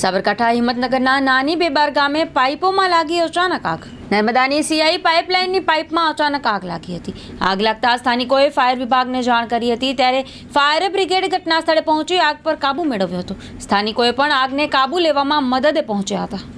સાબરકાંઠા હિંમતનગરના નાની બેબાર ગામે પાઇપોમાં લાગી અચાનક આગ. નર્મદાની સીઆઈ પાઇપલાઇનની પાઇપમાં અચાનક આગ લાગી હતી. આગ લાગતા સ્થાનિકોએ ફાયર વિભાગને જાણ કરી હતી ત્યારે ફાયર બ્રિગેડ ઘટના સ્થળે પહોંચી આગ પર કાબુ મેળવ્યો હતો. સ્થાનિકોએ પણ આગને કાબુ લેવામાં મદદે પહોંચ્યા હતા.